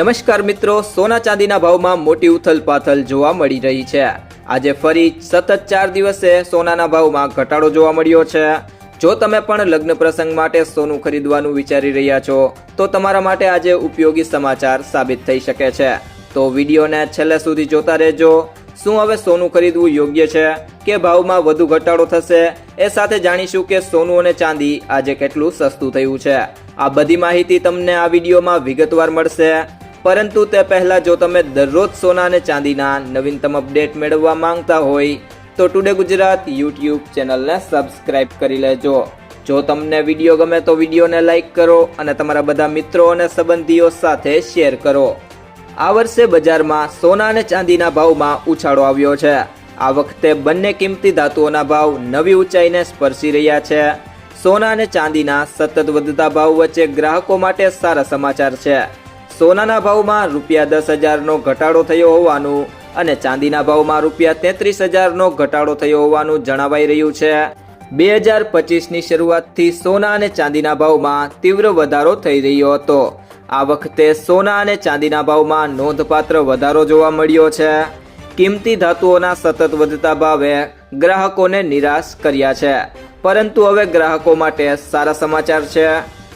નમસ્કાર મિત્રો, સોના ચાંદીના ભાવમાં મોટી ઉથલપાથલ જોવા મળી રહી છે. આજે ફરી સતત ચાર દિવસે સોનાના ભાવમાં ઘટાડો જોવા મળ્યો છે. જો તમે પણ લગ્ન પ્રસંગ માટે સોનું ખરીદવાનું વિચારી રહ્યા છો, તો તમારા માટે આજે ઉપયોગી સમાચાર સાબિત થઈ શકે છે. તો વિડીયોને છેલ્લે સુધી જોતા રહેજો. શું હવે સોનું ખરીદવું યોગ્ય છે કે ભાવમાં વધુ ઘટાડો થશે એ સાથે જાણીશું કે સોનું અને ચાંદી આજે કેટલું સસ્તું થયું છે. આ બધી માહિતી તમને આ વિડીયોમાં વિગતવાર મળશે. પરંતુ તે પહેલાં જો તમે દરરોજ સોના અને ચાંદીના નવીનતમ અપડેટ મેળવવા માંગતા હોય, તો ટુડે ગુજરાત યુટ્યુબ ચેનલને સબસ્ક્રાઇબ કરી લેજો. જો તમને વીડિયો ગમે તો વિડીયોને લાઇક કરો અને તમારા બધા મિત્રો અને સંબંધીઓ સાથે શેર કરો. આ વર્ષે બજારમાં સોના અને ચાંદીના ભાવમાં ઉછાળો આવ્યો છે. આ વખતે બંને કિંમતી ધાતુઓના ભાવ નવી ઊંચાઈને સ્પર્શી રહ્યા છે. સોના અને ચાંદીના સતત વધતા ભાવ વચ્ચે ગ્રાહકો માટે સારા સમાચાર છે. સોનાના ભાવમાં રૂપિયા દસ હજારનો ઘટાડો થયો હોવાનું અને ચાંદીના ભાવમાં રૂપિયા તેત્રીસ હજારનો ઘટાડો થયો હોવાનું જણાવાઈ રહ્યું છે. બે હજાર પચીસની શરૂઆતથી સોના અને ચાંદીના ભાવમાં તીવ્ર વધારો થઈ રહ્યો હતો. આ વખતે સોના અને ચાંદીના ભાવમાં નોંધપાત્ર વધારો જોવા મળ્યો છે. કિંમતી ધાતુઓના સતત વધતા ભાવે ગ્રાહકોને નિરાશ કર્યા છે. પરંતુ હવે ગ્રાહકો માટે સારા સમાચાર છે.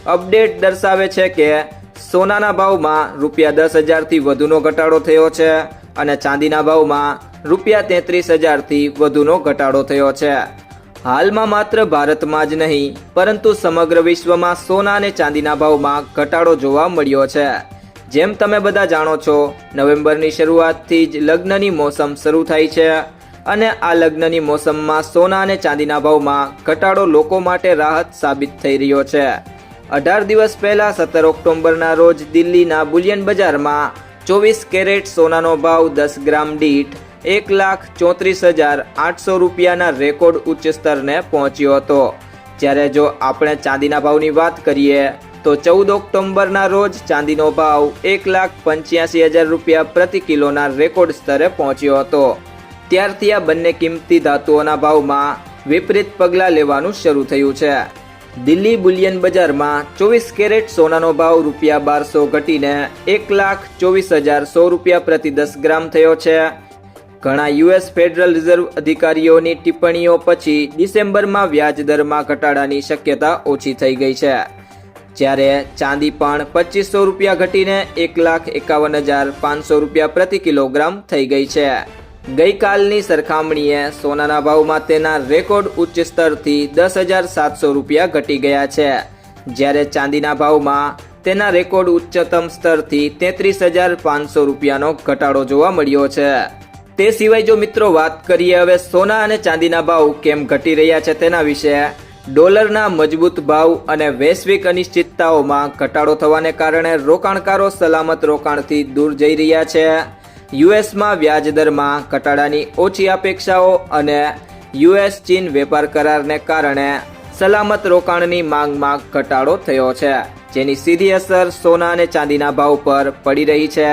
અપડેટ દર્શાવે છે કે સોનાના ભાવમાં રૂપિયા દસ હજારથી વધુનો ઘટાડો થયો છે અને ચાંદીના ભાવમાં રૂપિયા તેત્રીસ હજારથી વધુનો ઘટાડો થયો છે. હાલમાં માત્ર ભારતમાં જ નહીં, પરંતુ સમગ્ર વિશ્વમાં સોના અને ચાંદીના ભાવમાં ઘટાડો જોવા મળ્યો છે. જેમ તમે બધા જાણો છો, નવેમ્બરની શરૂઆતથી જ લગ્નની મોસમ શરૂ થાય છે અને આ લગ્નની મોસમમાં સોના અને ચાંદીના ભાવમાં ઘટાડો લોકો માટે રાહત સાબિત થઈ રહ્યો છે. અઢાર દિવસ પહેલા સત્તર ઓક્ટોબરના રોજ દિલ્હીના બુલિયન બજારમાં ચોવીસ કેરેટ સોનાનો ભાવ દસ ગ્રામ દીઠ એક લાખ ચોત્રીસ હજાર આઠસો રૂપિયાના રેકોર્ડ ઉચ્ચ સ્તરને પહોંચ્યો હતો. જ્યારે જો આપણે ચાંદીના ભાવની વાત કરીએ, તો ચૌદ ઓક્ટોબરના રોજ ચાંદીનો ભાવ એક લાખ પંચ્યાસી હજાર રૂપિયા પ્રતિ કિલોના રેકોર્ડ સ્તરે પહોંચ્યો હતો. ત્યારથી આ બંને કિંમતી ધાતુઓના ભાવમાં વિપરીત પગલાં લેવાનું શરૂ થયું છે. દિલ્હી બુલિયન બજારમાં ચોવીસ કેરેટ સોનાનો ભાવ રૂપિયા બારસો ઘટીને એક લાખ ચોવીસ હજાર સો રૂપિયા પ્રતિ દસ ગ્રામ થયો છે. ઘણા યુએસ ફેડરલ રિઝર્વ અધિકારીઓની ટિપ્પણીઓ પછી ડિસેમ્બરમાં વ્યાજ દરમાં ઘટાડાની શક્યતા ઓછી થઈ ગઈ છે. જ્યારે ચાંદી પણ પચીસો રૂપિયા ઘટીને એક લાખ એકાવન હજાર પાંચસો રૂપિયા પ્રતિ કિલોગ્રામ થઈ ગઈ છે. ગઈકાલની સરખામણીએ સોનાના ભાવમાં તેના રેકોર્ડ ઉચ્ચ સ્તરથી દસ હજાર સાતસો રૂપિયા ઘટી ગયા છે. જ્યારે ચાંદીના ભાવમાં તેના રેકોર્ડ ઉચ્ચતમ સ્તરથી તેત્રીસ હજાર પાંચસો રૂપિયાનો ઘટાડો જોવા મળ્યો છે. તે સિવાય જો મિત્રો વાત કરીએ હવે સોના અને ચાંદીના ભાવ કેમ ઘટી રહ્યા છે તેના વિશે, ડોલરના મજબૂત ભાવ અને વૈશ્વિક અનિશ્ચિતતાઓમાં ઘટાડો થવાને કારણે રોકાણકારો સલામત રોકાણથી દૂર જઈ રહ્યા છે. યુએસમાં વ્યાજ દરમાં ઘટાડાની ઓછી અપેક્ષાઓ અને યુએસ ચીન વેપાર કરારને કારણે સલામત રોકાણની માંગમાં ઘટાડો થયો છે, જેની સીધી અસર સોના અને ચાંદીના ભાવ પર પડી રહી છે.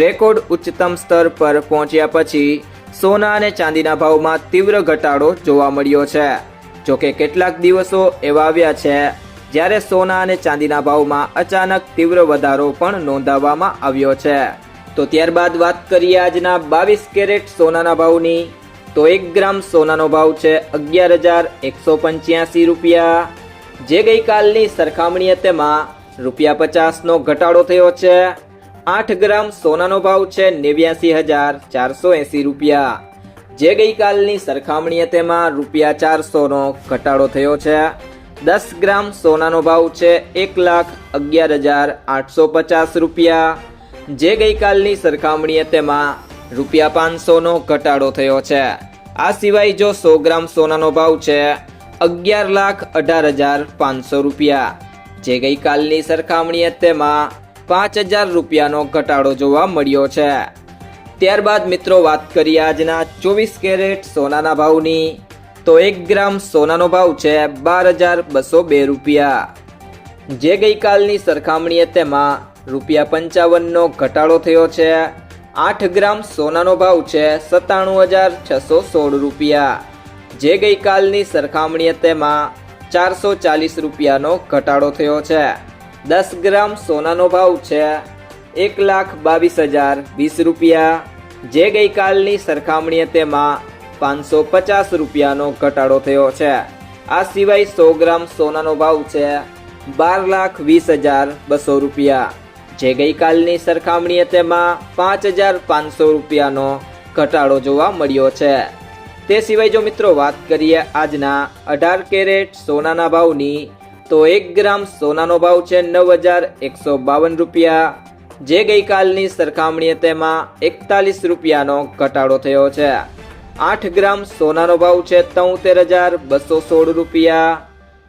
રેકોર્ડ ઉચ્ચતમ સ્તર પર પહોંચ્યા પછી સોના અને ચાંદીના ભાવમાં તીવ્ર ઘટાડો જોવા મળ્યો છે. જોકે કેટલાક દિવસો એવા આવ્યા છે, જ્યારે સોના અને ચાંદીના ભાવમાં અચાનક તીવ્ર વધારો પણ નોંધાવવામાં આવ્યો છે. તો ત્યારબાદ વાત કરીએ આજના બાવીસ કેરેટ સોનાના ભાવની. તો એક ગ્રામ સોનાનો ભાવ છે અગિયાર હજાર એકસો પંચ્યાસી રૂપિયા. જે ગઈકાલની સરખામણીએ તેમાં રૂપિયા પચાસનો ઘટાડો થયો છે. આઠ ગ્રામ સોનાનો ભાવ છે નેવ્યાસી હજાર ચારસો એંસી રૂપિયા. જે ગઈકાલની સરખામણીએ તેમાં રૂપિયા ચારસોનો ઘટાડો થયો છે. દસ ગ્રામ સોનાનો ભાવ છે એક લાખ અગિયાર હજાર આઠસો પચાસ રૂપિયા. જે ગઈકાલની સરખામણીએ તેમાં રૂપિયા પાંચસોનો ઘટાડો થયો છે. આ સિવાય જો સો ગ્રામ સોનાનો ભાવ છે, અગિયાર લાખ અઢાર હજાર પાંચસો રૂપિયા. જે ગઈકાલની સરખામણીએ તેમાં પાંચ હજાર રૂપિયાનો ઘટાડો જોવા મળ્યો છે. ત્યારબાદ મિત્રો વાત કરીએ આજના ચોવીસ કેરેટ સોનાના ભાવની. તો એક ગ્રામ સોનાનો ભાવ છે બાર હજાર બસો બે રૂપિયા. જે ગઈકાલની સરખામણીએ તેમાં રૂપિયા પંચાવનનો ઘટાડો થયો છે. આઠ ગ્રામ સોનાનો ભાવ છે સત્તાણું હજાર છસો સોળ રૂપિયા. જે ગઈકાલની સરખામણીએ તેમાં ચારસો ચાલીસ રૂપિયાનો ઘટાડો થયો છે. દસ ગ્રામ સોનાનો ભાવ છે એક લાખ બાવીસ હજાર વીસ રૂપિયા. જે ગઈકાલની સરખામણીએ તેમાં પાંચસો પચાસ રૂપિયાનો ઘટાડો થયો છે. આ સિવાય સો ગ્રામ સોનાનો ભાવ છે બાર લાખ વીસ હજાર બસો રૂપિયા. જે ગઈકાલની સરખામણીએ તેમાં પાંચ હજાર પાંચસો રૂપિયાનો ઘટાડો જોવા મળ્યો છે. તે સિવાય જો મિત્રો વાત કરીએ આજના અઢાર કેરેટ સોનાના ભાવની, તો એક ગ્રામ સોનાનો ભાવ છે નવ હજાર એકસો બાવન રૂપિયા. જે ગઈકાલની સરખામણીએ તેમાં એકતાલીસ રૂપિયાનો ઘટાડો થયો છે. આઠ ગ્રામ સોનાનો ભાવ છે તોતેર હજાર બસો સોળ રૂપિયા.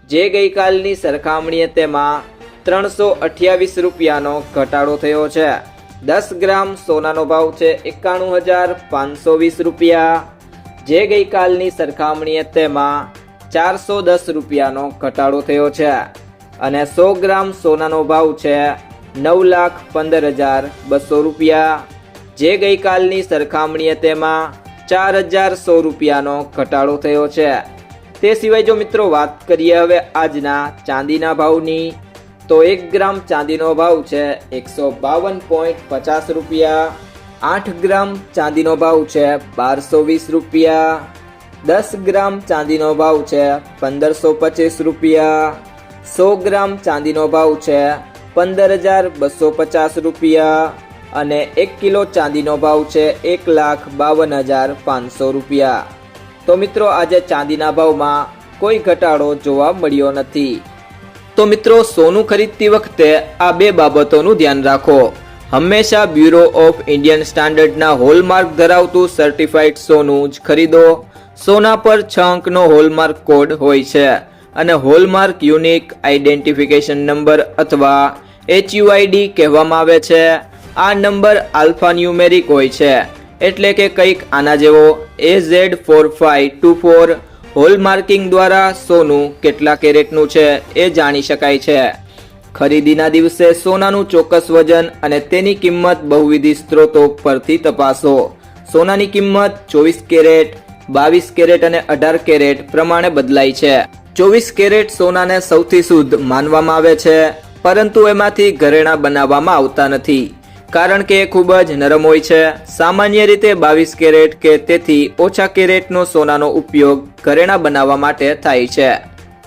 જે ગઈકાલની સરખામણીએ તેમાં ત્રણસો અઠ્યાવીસ રૂપિયાનો ઘટાડો થયો છે. દસ ગ્રામ સોનાનો ભાવ છે એકાણું હજાર પાંચસો વીસ રૂપિયા. જે ગઈકાલની સરખામણીએ તેમાં ચારસો દસ રૂપિયાનો ઘટાડો થયો છે. અને સો ગ્રામ સોનાનો ભાવ છે નવ લાખ પંદર હજાર બસો રૂપિયા. જે ગઈકાલની સરખામણીએ તેમાં ચાર હજાર સો રૂપિયાનો ઘટાડો થયો છે. તે સિવાય જો મિત્રો વાત કરીએ હવે આજના ચાંદીના ભાવની તો એક ગ્રામ ચાંદીનો ભાવ છે એકસો બાવન પોઈન્ટ પચાસ રૂપિયા. આઠ ગ્રામ ચાંદીનો ભાવ છે બારસો વીસ રૂપિયા. દસ ગ્રામ ચાંદીનો ભાવ છે પંદરસો પચીસ રૂપિયા. સો ગ્રામ ચાંદીનો ભાવ છે પંદર હજાર બસો પચાસ રૂપિયા. અને એક કિલો ચાંદીનો ભાવ છે એક લાખ બાવન હજાર પાંચસો રૂપિયા. તો મિત્રો, આજે ચાંદીના ભાવમાં કોઈ ઘટાડો જોવા મળ્યો નથી. તો મિત્રો, સોનું ખરીદતી વખતે આ બે બાબતોનું ધ્યાન રાખો. હંમેશા બ્યુરો ઓફ ઇન્ડિયન સ્ટાન્ડર્ડના હોલમાર્ક ધરાવતું સર્ટિફાઈડ સોનું જ ખરીદો. સોના પર છ અંકનો હોલમાર્ક કોડ હોય છે અને હોલમાર્ક યુનિક આઇડેન્ટિફિકેશન નંબર અથવા એચયુઆઈડી કહેવામાં આવે છે. આ નંબર આલ્ફાન્યુમેરિક હોય છે એટલે કે કંઈક આના જેવો A Z four five two four hallmarking દ્વારા સોનું કેટલા કેરેટનું છે એ જાણી શકાય છે. ખરીદીના દિવસે સોનાનું ચોક્કસ વજન અને તેની કિંમત બહુવિધિ સ્ત્રોતો પરથી તપાસો. સોનાની કિંમત ચોવીસ કેરેટ, બાવીસ કેરેટ અને અઢાર કેરેટ પ્રમાણે બદલાય છે. ચોવીસ કેરેટ સોનાને સૌથી શુદ્ધ માનવામાં આવે છે, પરંતુ એમાંથી ઘરેણાં બનાવવામાં આવતા નથી. કારણ કે એ ખૂબ જ નરમ હોય છે. સામાન્ય રીતે બાવીસ કેરેટ કે તેથી ઓછા કેરેટનો સોનાનો ઉપયોગ ઘરેણાં બનાવવા માટે થાય છે.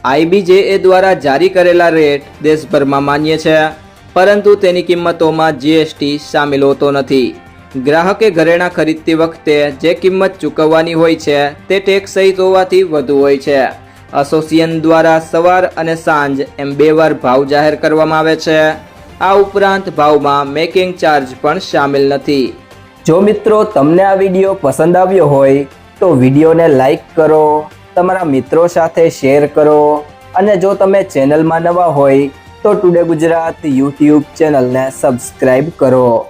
આઈબીજેએ દ્વારા જારી કરેલા રેટ દેશભરમાં માન્ય છે, પરંતુ તેની કિંમતોમાં જીએસટી સામેલ હોતો નથી. ગ્રાહકે ઘરેણાં ખરીદતી વખતે જે કિંમત ચૂકવવાની હોય છે, તે ટેક્સ સહિત હોવાથી વધુ હોય છે. એસોસિએશન દ્વારા સવાર અને સાંજ એમ બે વાર ભાવ જાહેર કરવામાં આવે છે. આ ઉપરાંત ભાવમાં મેકિંગ ચાર્જ પણ સામેલ નથી. જો મિત્રો તમને આ વીડિયો પસંદ આવ્યો હોય, તો વિડીયોને લાઈક કરો, તમારા મિત્રો સાથે શેર કરો, અને જો તમે ચેનલમાં નવા હોય, તો ટુડે ગુજરાત યુટ્યુબ ચેનલને સબસ્ક્રાઈબ કરો.